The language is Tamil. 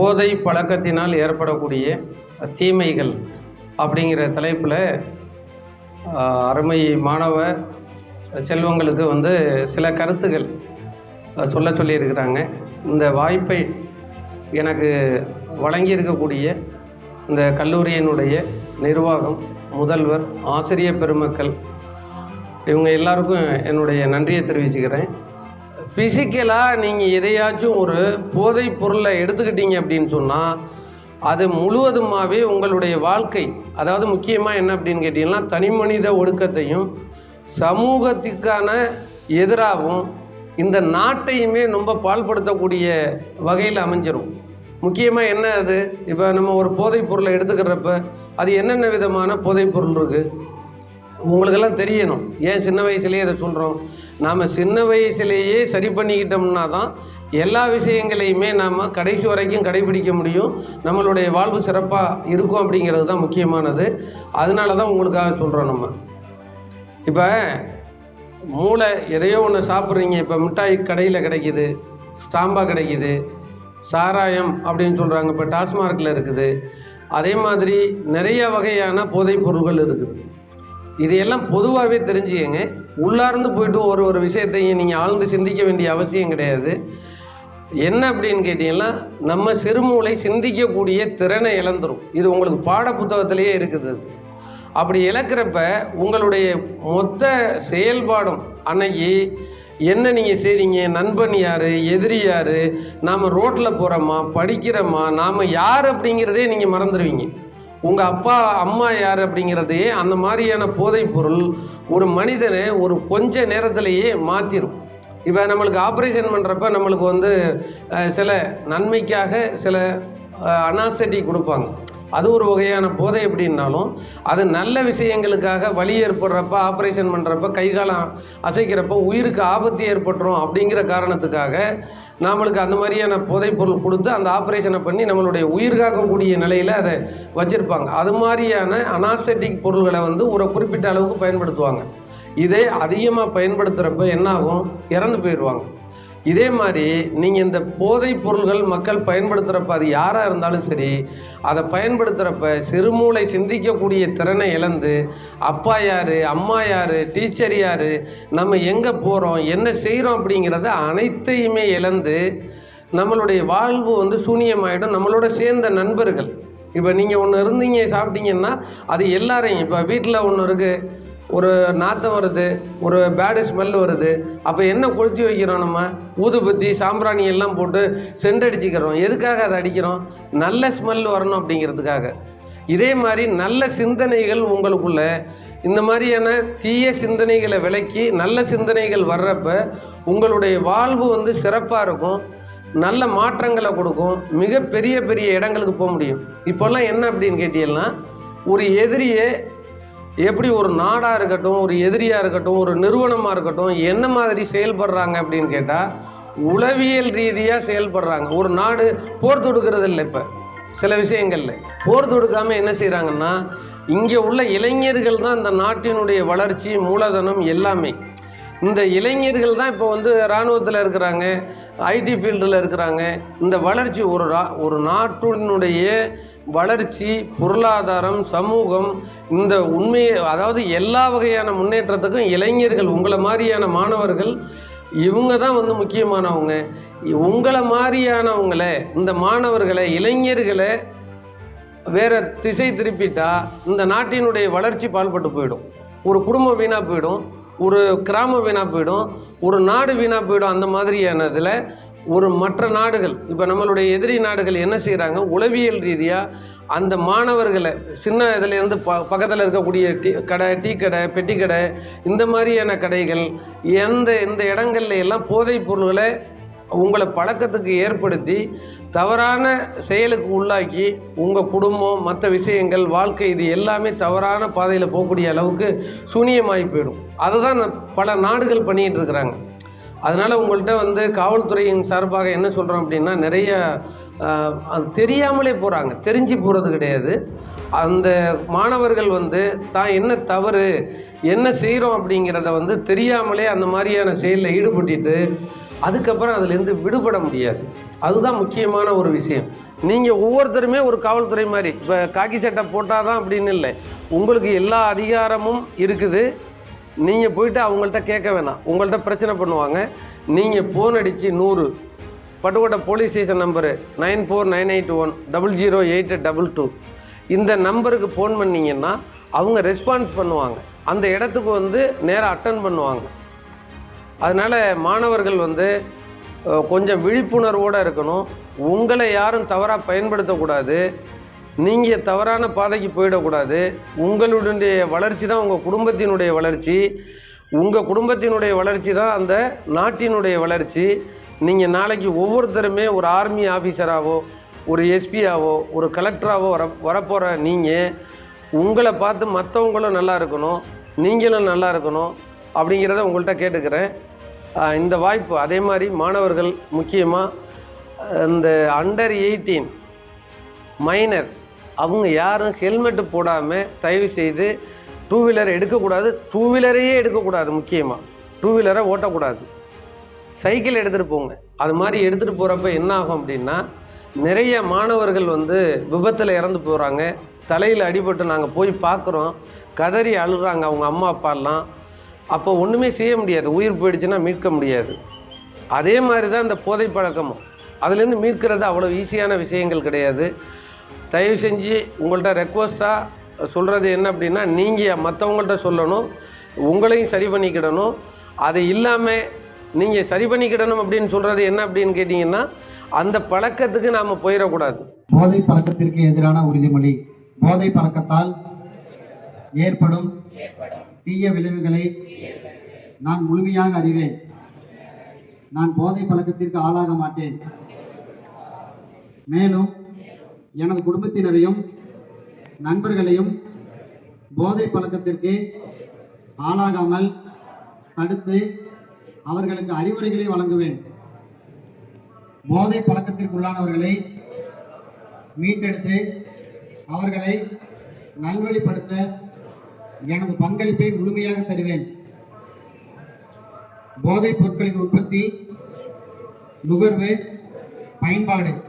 போதை பழக்கத்தினால் ஏற்படக்கூடிய தீமைகள் அப்படிங்கிற தலைப்பில் அருமை மாணவ செல்வங்களுக்கு வந்து சில கருத்துகள் சொல்ல சொல்லியிருக்கிறாங்க. இந்த வாய்ப்பை எனக்கு வழங்கியிருக்கக்கூடிய இந்த கல்லூரியினுடைய நிர்வாகம் முதல்வர் ஆசிரியர் பெருமக்கள் இவங்க எல்லாருக்கும் என்னுடைய நன்றியை தெரிவிச்சுக்கிறேன். ஃபிசிக்கலாக நீங்கள் எதையாச்சும் ஒரு போதைப் பொருளை எடுத்துக்கிட்டீங்க அப்படின்னு சொன்னால் அது முழுவதுமாகவே உங்களுடைய வாழ்க்கை. அதாவது முக்கியமாக என்ன அப்படின்னு கேட்டிங்கன்னா தனிமனித ஒழுக்கத்தையும் சமூகத்துக்கான எதிராகவும் இந்த நாட்டையுமே ரொம்ப பால்படுத்தக்கூடிய வகையில் அமைஞ்சிரும். முக்கியமாக என்ன அது? இப்போ நம்ம ஒரு போதைப் பொருளை எடுத்துக்கிறப்ப அது என்னென்ன விதமான போதைப் பொருள் இருக்குது உங்களுக்கெல்லாம் தெரியணும். ஏன் சின்ன வயசுலேயே இதை சொல்கிறோம் நாம் சின்ன வயசுலேயே சரி பண்ணிக்கிட்டோம்னா தான் எல்லா விஷயங்களையுமே நாம் கடைசி வரைக்கும் கடைபிடிக்க முடியும். நம்மளுடைய வாழ்வு சிறப்பாக இருக்கும் அப்படிங்கிறது தான் முக்கியமானது. அதனால தான் உங்களுக்காக சொல்கிறோம் நம்ம. இப்போ மூளை எதையோ ஒன்று சாப்பிட்றீங்க. இப்போ மிட்டாய் கடையில் கிடைக்குது. ஸ்டாம்பா கிடைக்குது. சாராயம் அப்படின்னு சொல்கிறாங்க இப்போ டாஸ்மார்க்கில் இருக்குது. அதே மாதிரி நிறைய வகையான போதைப் பொருட்கள் இருக்குது. இதையெல்லாம் பொதுவாகவே தெரிஞ்சுக்கங்க. உள்ளார்ந்து போயிட்டு ஒரு ஒரு விஷயத்தையும் நீங்கள் ஆழ்ந்து சிந்திக்க வேண்டிய அவசியம் கிடையாது. என்ன அப்படின்னு கேட்டிங்கன்னா நம்ம சிறுமூளை சிந்திக்கக்கூடிய திறனை இழந்துரும். இது உங்களுக்கு பாட புத்தகத்திலேயே இருக்குது அப்படி இழக்கிறப்ப உங்களுடைய மொத்த செயல்பாடும் அன்னைக்கு என்ன நீங்கள் செய்றீங்க? நண்பன் யார்? எதிரி யார்? நாம் ரோட்டில் போகிறோமா படிக்கிறோமா? நாம் யார் அப்படிங்கிறதே நீங்கள் மறந்துடுவீங்க உங்கள் அப்பா அம்மா யார் அப்படிங்கிறதையே அந்த மாதிரியான போதைப் பொருள் ஒரு மனிதனை ஒரு கொஞ்ச நேரத்திலேயே மாற்றிடும் இப்போ நம்மளுக்கு ஆப்ரேஷன் பண்ணுறப்ப நம்மளுக்கு வந்து சில நன்மைக்காக சில அனாஸ்தட்டிக் கொடுப்பாங்க. அது ஒரு வகையான போதை எப்படின்னாலும் அது நல்ல விஷயங்களுக்காக வலி ஏற்படுறப்ப ஆப்ரேஷன் பண்ணுறப்ப கைகாலம் அசைக்கிறப்ப உயிருக்கு ஆபத்து ஏற்பட்டுரும் அப்படிங்கிற காரணத்துக்காக நம்மளுக்கு அந்த மாதிரியான போதைப்பொருள் கொடுத்து அந்த ஆப்ரேஷனை பண்ணி நம்மளுடைய உயிர் காக்கக்கூடிய நிலையில் அதை வச்சுருப்பாங்க. அது மாதிரியான அனாசெட்டிக் பொருள்களை வந்து ஒரு குறிப்பிட்ட அளவுக்கு பயன்படுத்துவாங்க. இதே அதிகமாக பயன்படுத்துகிறப்ப என்னாகும்? இறந்து போயிடுவாங்க. இதே மாதிரி நீங்கள் இந்த போதைப் பொருள்கள் மக்கள் பயன்படுத்துகிறப்ப அது யாராக இருந்தாலும் சரி அதை பயன்படுத்துகிறப்ப சிறுமூளை சிந்திக்கக்கூடிய திறனை இழந்து அப்பா யார் அம்மா யார் டீச்சர் யார் நம்ம எங்கே போகிறோம் என்ன செய்கிறோம் அப்படிங்கிறத அனைத்தையுமே இழந்து நம்மளுடைய வாழ்வு வந்து சூனியமாயிடும். நம்மளோட சேர்ந்த நண்பர்கள். இப்போ நீங்கள் ஒன்று இருந்தீங்க சாப்பிட்டீங்கன்னா அது எல்லாரையும் இப்போ வீட்டில் ஒன்று இருக்குது ஒரு நாத்தம் வருது ஒரு பேடு ஸ்மெல் வருது. அப்போ என்ன கொளுத்தி வைக்கிறோம் நம்ம? ஊதுபத்தி சாம்பிராணி எல்லாம் போட்டு சென்றடிச்சிக்கிறோம். எதுக்காக அதை அடிக்கிறோம்? நல்ல ஸ்மெல் வரணும் அப்படிங்கிறதுக்காக. இதே மாதிரி நல்ல சிந்தனைகள் உங்களுக்குள்ள. இந்த மாதிரியான தீய சிந்தனைகளை விலக்கி நல்ல சிந்தனைகள் வர்றப்ப உங்களுடைய வாழ்வு வந்து சிறப்பாக இருக்கும். நல்ல மாற்றங்களை கொடுக்கும். மிக பெரிய பெரிய இடங்களுக்கு போக முடியும். இப்போல்லாம் என்ன அப்படின்னு கேட்டீங்கன்னா ஒரு எதிரியை எப்படி ஒரு நாடாக இருக்கட்டும் ஒரு எதிரியாக இருக்கட்டும் ஒரு நிறுவனமாக இருக்கட்டும் என்ன மாதிரி செயல்படுறாங்க அப்படின்னு கேட்டால் உளவியல் ரீதியாக செயல்படுறாங்க. ஒரு நாடு போர் தொடுக்கிறது இல்லை இப்போ. சில விஷயங்களில். போர் தொடுக்காமல் என்ன செய்கிறாங்கன்னா இங்கே உள்ள இளைஞர்கள் தான் இந்த நாட்டினுடைய வளர்ச்சி மூலதனம் எல்லாமே. இந்த இளைஞர்கள் தான் இப்போ வந்து இராணுவத்தில் இருக்கிறாங்க ஐடி ஃபீல்டில் இருக்கிறாங்க. இந்த வளர்ச்சி ஒரு ரா ஒரு நாட்டினுடைய வளர்ச்சி பொருளாதாரம் சமூகம் இந்த உண்மையை அதாவது எல்லா வகையான முன்னேற்றத்துக்கும் இளைஞர்கள் உங்களை மாதிரியான மாணவர்கள் இவங்க தான் வந்து முக்கியமானவங்க. உங்களை மாதிரியானவங்களை இந்த மாணவர்களை இளைஞர்களை வேற திசை திருப்பிட்டா இந்த நாட்டினுடைய வளர்ச்சி பால்பட்டு போயிடும். ஒரு குடும்பம் வீணாக போயிடும் ஒரு கிராமம் வீணாக போயிடும் ஒரு நாடு வீணாக போயிடும் அந்த மாதிரியானதில் ஒரு மற்ற நாடுகள் இப்போ நம்மளுடைய எதிரி நாடுகள் என்ன செய்கிறாங்க உளவியல் ரீதியாக அந்த மாணவர்களை சின்ன இதுலேருந்து ப பக்கத்தில் இருக்கக்கூடிய டீ கடை டீ கடை பெட்டி கடை இந்த மாதிரியான கடைகள் எந்த இந்த இடங்கள்ல எல்லாம் போதைப் பொருள்களை உங்களை பழக்கத்துக்கு ஏற்படுத்தி தவறான செயலுக்கு உள்ளாக்கி உங்கள் குடும்பம் மற்ற விஷயங்கள் வாழ்க்கை இது எல்லாமே தவறான பாதையில் போகக்கூடிய அளவுக்கு சூனியமாகி போயிடும். அதை தான் பல நாடுகள் பண்ணிகிட்டு இருக்கிறாங்க. அதனால் உங்கள்கிட்ட வந்து காவல்துறையின் சார்பாக என்ன சொல்கிறோம் அப்படின்னா நிறைய அது தெரியாமலே போகிறாங்க தெரிஞ்சு போகிறது கிடையாது. அந்த மாணவர்கள் வந்து தான் என்ன தவறு? என்ன செய்கிறோம் அப்படிங்கிறத வந்து தெரியாமலே அந்த மாதிரியான செயலில் ஈடுபட்டுட்டு அதுக்கப்புறம் அதுலேருந்து விடுபட முடியாது. அதுதான் முக்கியமான ஒரு விஷயம். நீங்கள் ஒவ்வொருத்தருமே ஒரு காவல்துறை மாதிரி இப்போ காக்கி சட்டை போட்டால் தான் அப்படின்னு இல்லை. உங்களுக்கு எல்லா அதிகாரமும் இருக்குது. நீங்கள் போயிட்டு அவங்கள்ட்ட கேட்க வேணாம். உங்கள்கிட்ட பிரச்சனை பண்ணுவாங்க. நீங்கள் ஃபோன் அடித்து நூறு. Pattukkottai police station number nine four nine eight one double zero eight double two. இந்த நம்பருக்கு ஃபோன் பண்ணிங்கன்னா அவங்க ரெஸ்பான்ஸ் பண்ணுவாங்க. அந்த இடத்துக்கு வந்து நேராக அட்டன் பண்ணுவாங்க. அதனால் மாணவர்கள் வந்து கொஞ்சம் விழிப்புணர்வோடு இருக்கணும். உங்களை யாரும் தவறாக பயன்படுத்தக்கூடாது. நீங்கள் தவறான பாதைக்கு போயிடக்கூடாது. உங்களுடைய வளர்ச்சி தான் உங்கள் குடும்பத்தினுடைய வளர்ச்சி. உங்கள் குடும்பத்தினுடைய வளர்ச்சி தான் அந்த நாட்டினுடைய வளர்ச்சி. நீங்கள் நாளைக்கு ஒவ்வொருத்தருமே ஒரு ஆர்மி ஆஃபீஸராகவோ ஒரு எஸ்பியாவோ ஒரு கலெக்டராகவோ வர வரப்போகிற நீங்கள் உங்களை பார்த்து மற்றவங்களும் நல்லா இருக்கணும் நீங்களும் நல்லா இருக்கணும் அப்படிங்கிறத உங்கள்கிட்ட கேட்டுக்கிறேன். இந்த வாய்ப்பு அதே மாதிரி மாணவர்கள் முக்கியமாக இந்த அண்டர் எயிட்டீன் மைனர் அவங்க யாரும் ஹெல்மெட்டு போடாமல் தயவு செய்து டூ வீலர் எடுக்கக்கூடாது. டூ வீலரையே எடுக்கக்கூடாது முக்கியமாக டூ வீலரை ஓட்டக்கூடாது. சைக்கிள் எடுத்துகிட்டு போங்க. அது மாதிரி எடுத்துகிட்டு போகிறப்ப என்ன ஆகும் அப்படின்னா நிறைய மாணவர்கள் வந்து விபத்தில் இறந்து போகிறாங்க தலையில் அடிபட்டு நாங்கள் போய் பார்க்குறோம். கதறி அழுகிறாங்க அவங்க அம்மா அப்பாலாம் அப்போ ஒன்றுமே செய்ய முடியாது. உயிர் போயிடுச்சுன்னா மீட்க முடியாது. அதே மாதிரி தான் இந்த போதை பழக்கமும். அதுலேருந்து மீட்கிறது அவ்வளோ ஈஸியான விஷயங்கள் கிடையாது. தயவு செஞ்சு உங்கள்கிட்ட ரெக்வஸ்ட்டாக சொல்கிறது என்ன அப்படின்னா நீங்கள் மற்றவங்கள்ட்ட சொல்லணும் உங்களையும் சரி பண்ணிக்கிடணும். அது இல்லாமல் நீங்கள் சரி பண்ணிக்கிடணும் அப்படின்னு சொல்கிறது என்ன அப்படின்னு கேட்டிங்கன்னா அந்த பழக்கத்துக்கு நாம் போயிடக்கூடாது. போதை பழக்கத்திற்கு எதிரான உறுதிமொழி. போதை பழக்கத்தால் ஏற்படும் தீய விளைவுகளை நான் முழுமையாக அறிவேன். நான் போதை பழக்கத்திற்கு ஆளாக மாட்டேன். மேலும் எனது குடும்பத்தினரையும் நண்பர்களையும் போதை பழக்கத்திற்கு ஆளாகாமல் தடுத்து அவர்களுக்கு அறிவுரைகளை வழங்குவேன். போதை பழக்கத்திற்குள்ளானவர்களை மீட்டெடுத்து அவர்களை நல்வழிப்படுத்த எனது பங்களிப்பை முழுமையாக தருவேன். போதைப் பொருட்களின் உற்பத்தி நுகர்வு பயன்பாடு.